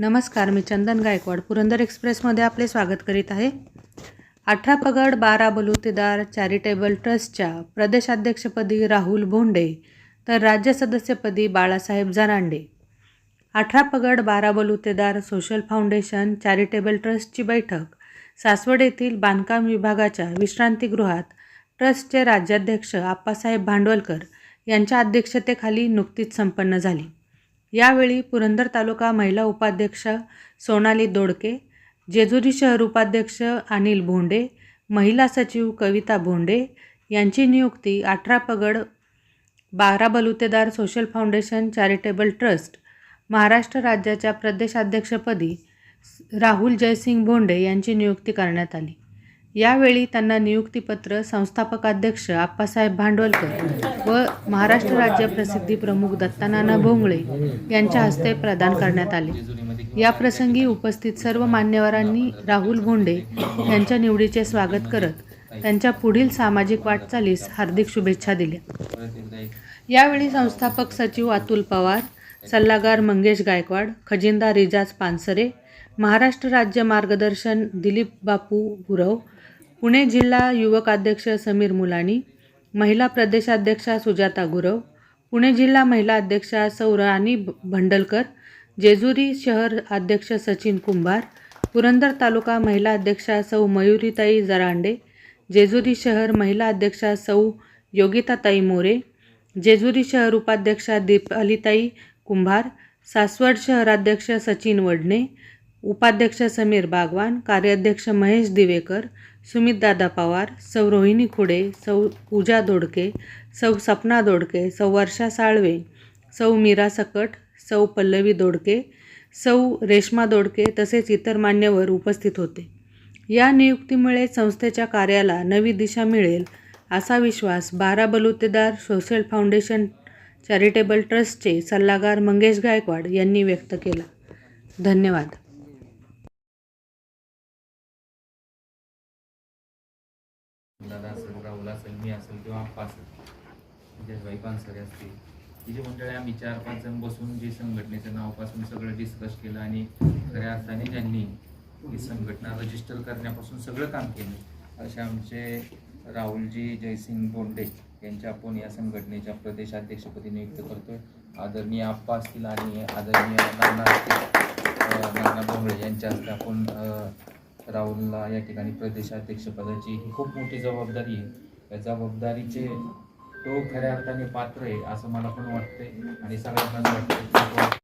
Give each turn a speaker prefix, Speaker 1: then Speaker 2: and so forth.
Speaker 1: नमस्कार मी चंदन गायकवाड. पुरंदर एक्सप्रेसमध्ये आपले स्वागत करीत आहे. अठरा पगड बारा बलुतेदार चॅरिटेबल ट्रस्टच्या प्रदेशाध्यक्षपदी राहुल भोंडे तर राज्य सदस्यपदी बाळासाहेब जरांडे अठरा पगड बारा बलुतेदार सोशल फाउंडेशन चॅरिटेबल ट्रस्टची बैठक. सासवड येथील बांधकाम विभागाच्या विश्रांतीगृहात ट्रस्टचे राज्याध्यक्ष आप्पासाहेब भांडवलकर यांच्या अध्यक्षतेखाली नुकतीच संपन्न झाली. यावेळी पुरंदर तालुका महिला उपाध्यक्ष सोनाली दोडके जेजुरी शहर उपाध्यक्ष अनिल भोंडे महिला सचिव कविता भोंडे यांची नियुक्ती अठरा पगड बारा बलुतेदार social foundation charitable trust Maharashtra राज्याच्या प्रदेशाध्यक्षपदी राहुल जयसिंग भोंडे यांची नियुक्ती करण्यात आली. यावेळी त्यांना नियुक्तीपत्र संस्थापकाध्यक्ष आप्पासाहेब भांडवलकर व महाराष्ट्र राज्य प्रसिद्धी प्रमुख दत्तानाना भोंगळे यांच्या हस्ते प्रदान करण्यात आले. या प्रसंगी उपस्थित सर्व मान्यवरांनी राहुल भोंडे यांच्या निवडीचे स्वागत करत त्यांच्या पुढील सामाजिक वाटचालीस हार्दिक शुभेच्छा दिल्या. यावेळी संस्थापक सचिव अतुल पवार सल्लागार मंगेश गायकवाड खजिनदार रिजाज पानसरे महाराष्ट्र राज्य मार्गदर्शन दिलीप बापू गुरव पुणे जिल्हा युवक अध्यक्ष समीर मुलानी महिला प्रदेशाध्यक्षा सुजाता गुरव पुणे जिल्हा महिला अध्यक्षा सौराणी भंडलकर जेजुरी शहर अध्यक्ष सचिन कुंभार पुरंदर तालुका महिला अध्यक्षा सौ मयुरीताई जरांडे जेजुरी शहर महिला अध्यक्षा सौ योगिताताई मोरे जेजुरी शहर उपाध्यक्षा दीपालीताई कुंभार सासवड शहराध्यक्ष सचिन वडणे उपाध्यक्ष समीर बागवान कार्याध्यक्ष महेश दिवेकर सुमितदादा पवार सौ रोहिणी खुडे सौ पूजा दोडके सौ सपना दोडके सौ वर्षा साळवे सौ मीरा सकट सौ पल्लवी दोडके सौ रेश्मा दोडके तसेच इतर मान्यवर उपस्थित होते. या नियुक्तीमुळे संस्थेच्या कार्याला नवी दिशा मिळेल असा विश्वास बारा बलुतेदार सोशल फाउंडेशन चॅरिटेबल ट्रस्टचे सल्लागार मंगेश गायकवाड यांनी व्यक्त केला. धन्यवाद.
Speaker 2: दादा असेल राहुल असेल मी असेल किंवा आप्पा असेल म्हणजे जसबाई पानसरे असतील. ही जी मंडळी आम्ही चार पाच जण बसून जे संघटनेचं नावापासून सगळं डिस्कस केलं आणि खऱ्या अर्थाने ज्यांनी ही संघटना रजिस्टर करण्यापासून सगळं काम केलं असे आमचे राहुलजी जयसिंग बोंडे यांच्या आपण या संघटनेच्या प्रदेशाध्यक्षपदी नियुक्त करतोय. आदरणीय आप्पा असतील आणि आदरणीय नाना असतील नाना भोंगळे यांच्या हस्ते आपण राहुलला या ठिकाणी प्रदेशाध्यक्षपदाची ही खूप मोठी जबाबदारी आहे. या जबाबदारीचे तो खऱ्या अर्थाने पात्र आहे असं मला पण वाटतंय आणि सगळ्यांनाच वाटतं